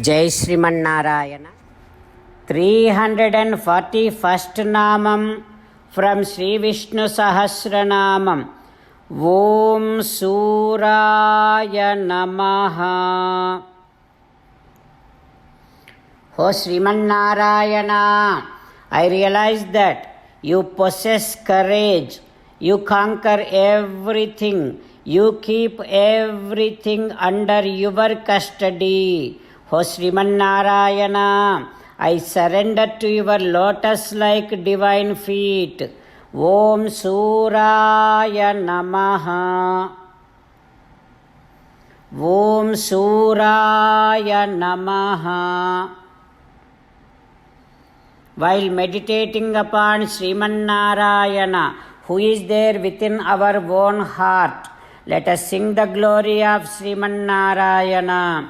జై Sriman Narayana. Three hundred and forty first నామం from Sri Vishnu Sahasranamam. ఓం సూరాయ నమ. హో Sriman Narayana I realize that you possess courage you conquer everything you keep everything under your custody. Oh Srimannarayana I surrender to your lotus like divine feet ఓం సూరాయ నమ ఓం సూరాయ నమ while meditating upon Srimanarayana, who is there within our own heart. Let us sing the glory of Srimanarayana.